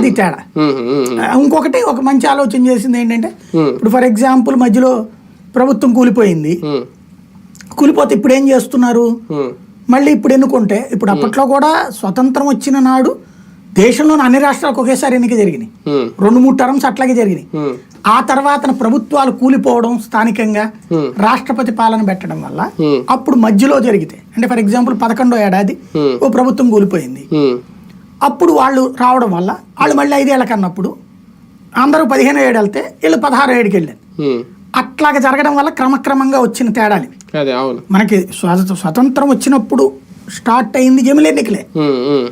అది తేడా. ఇంకొకటి ఒక మంచి ఆలోచన చేసింది ఏంటంటే ఇప్పుడు ఫర్ ఎగ్జాంపుల్ మధ్యలో ప్రభుత్వం కూలిపోయింది. కూలిపోతే ఇప్పుడు ఏం చేస్తున్నారు? మళ్ళీ ఇప్పుడు ఎన్నుకుంటే ఇప్పుడు అప్పట్లో కూడా స్వతంత్రం వచ్చిన నాడు దేశంలోని అన్ని రాష్ట్రాలకు ఒకేసారి ఎన్నిక జరిగినాయి. రెండు మూడు టర్మ్స్ అట్లాగే జరిగినాయి. ఆ తర్వాత ప్రభుత్వాలు కూలిపోవడం స్థానికంగా రాష్ట్రపతి పాలన పెట్టడం వల్ల. అప్పుడు మధ్యలో జరిగితే అంటే ఫర్ ఎగ్జాంపుల్ పదకొండో ఏడాది. ఓ ప్రభుత్వం కూలిపోయింది. అప్పుడు వాళ్ళు రావడం వల్ల వాళ్ళు మళ్ళీ ఐదేళ్ళకి అన్నప్పుడు అందరూ పదిహేను ఏడు వెళ్తే వీళ్ళు పదహారు ఏడుకి వెళ్ళారు. అట్లాగ జరగడం వల్ల క్రమక్రమంగా వచ్చిన తేడాలు మనకి స్వాత- స్వతంత్రం వచ్చినప్పుడు స్టార్ట్ అయింది జమిలి ఎన్నికలే ఉమ్, ఉమ్,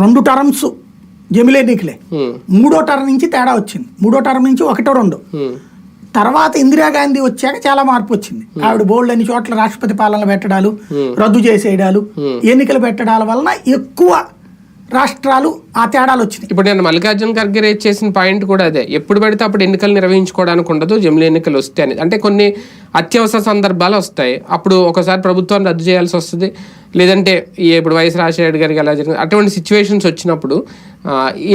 రెండు టర్మ్స్ జమిలి ఎన్నికలే ఉమ్, మూడో టర్మ్ నుంచి తేడా వచ్చింది. మూడో టర్మ్ నుంచి ఒకటో రెండు. తర్వాత ఇందిరాగాంధీ వచ్చాక చాలా మార్పు వచ్చింది. ఆవిడ బోల్డ్ అన్ని చోట్ల రాష్ట్రపతి పాలన పెట్టడాలు రద్దు చేసేయడాలు ఎన్నికలు పెట్టడాల వలన ఎక్కువ రాష్ట్రాలు ఆ తేడాలు వచ్చినాయి. ఇప్పుడు నేను మల్లికార్జున ఖర్గే రేట్ చేసిన పాయింట్ కూడా అదే. ఎప్పుడు పడితే అప్పుడు ఎన్నికలు నిర్వహించుకోవడానికి ఉండదు జమిలీ ఎన్నికలు వస్తాయి అనేది. అంటే కొన్ని అత్యవసర సందర్భాలు వస్తాయి. అప్పుడు ఒకసారి ప్రభుత్వం రద్దు చేయాల్సి వస్తుంది. లేదంటే ఇప్పుడు వైఎస్ రాజశేఖర గారికి ఎలా జరిగింది అటువంటి సిచ్యువేషన్స్ వచ్చినప్పుడు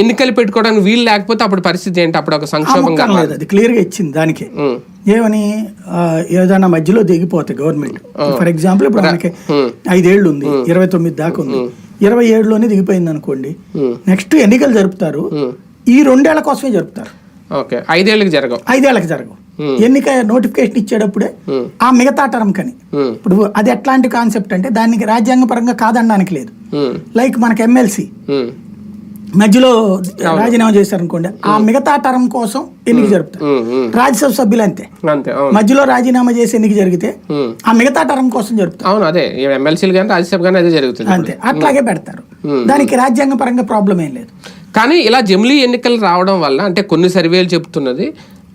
ఎన్నికలు పెట్టుకోవడానికి వీలు లేకపోతే అప్పుడు పరిస్థితి ఏంటి? అప్పుడు ఒక సంక్షోభంగా అది క్లియర్గా ఇచ్చింది దానికి. ఏమని ఏదైనా మధ్యలో దిగిపోతాయి గవర్నమెంట్. ఫర్ ఎగ్జాంపుల్ ఇప్పుడు మనకి ఐదేళ్ళు ఉంది ఇరవై తొమ్మిది దాకా ఉంది. ఇరవై ఏడులోనే దిగిపోయింది అనుకోండి నెక్స్ట్ ఎన్నికలు జరుపుతారు. ఈ రెండేళ్ళ కోసమే జరుపుతారు. ఓకే. ఐదేళ్ళకి జరగవు. ఐదేళ్ళకు జరగవు. ఎన్నిక నోటిఫికేషన్ ఇచ్చేటప్పుడే ఆ మిగతా టర్మ్ కని. ఇప్పుడు అది ఎట్లాంటి కాన్సెప్ట్ అంటే దానికి రాజ్యాంగపరంగా కాదనడానికి లేదు. లైక్ మనకి ఎమ్మెల్సీ మధ్యలో రాజీనామా చేశారనుకోండి ఆ మిగతా టర్మ్ కోసం ఎన్నిక జరుపుతారు. రాజ్యసభ సభ్యులు అంతే మధ్యలో రాజీనామా చేసి ఎన్నిక జరిగితే. ఆ మిగతా టర్మ్ కోసం జరుపుతారు. అవును అదే. ఎమ్మెల్సీలు కానీ రాజ్యసభ కానీ అదే జరుగుతుంది అంతే. అట్లాగే పెడతారు. దానికి రాజ్యాంగపరంగా ప్రాబ్లం ఏం లేదు. కానీ ఇలా జమిలీ ఎన్నికలు రావడం వల్ల అంటే కొన్ని సర్వేలు చెప్తున్నది